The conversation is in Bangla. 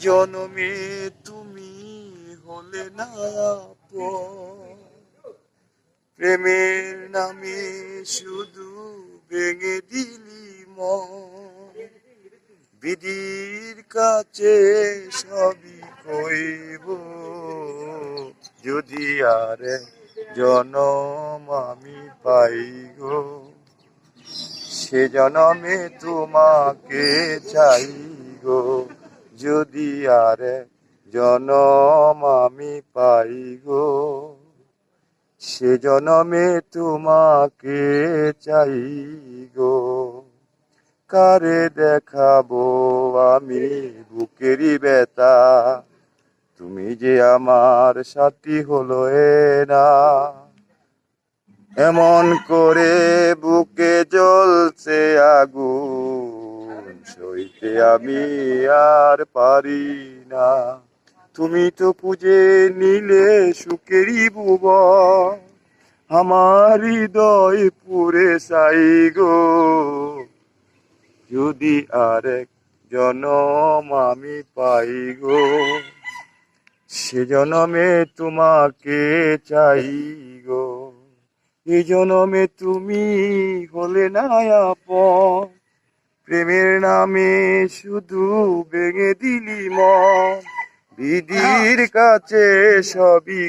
জনমে তুমি হলে না। প্রেমের নামে শুধু ভেঙে দিলি মন। বিধির কাছে সবই কইব। যদি আর জনম আমি পাই গো, সে জনমে তোমাকে চাই গো। যদি আর জনম আমি পাই গো, সে জনমে তোমাকে চাই গো। কারে দেখাবো আমি বুকেরই ব্যথা, তুমি যে আমার সাথী হলো এ না। এমন করে বুকে জ্বলছে আগুন সইতে আমি আর পারি না। তুমি তো পুজে নিলে সুখেরই বুব। আমার হৃদয় পুরে সাই গো। যদি আরেক জনম আমি পাই গো, সে জনমে তোমাকে চাই গো। এই জনমে তুমি হলে না আপন। প্রেমের নামে শুধু ভেঙে দিলি মন। বিধির কাছে সবই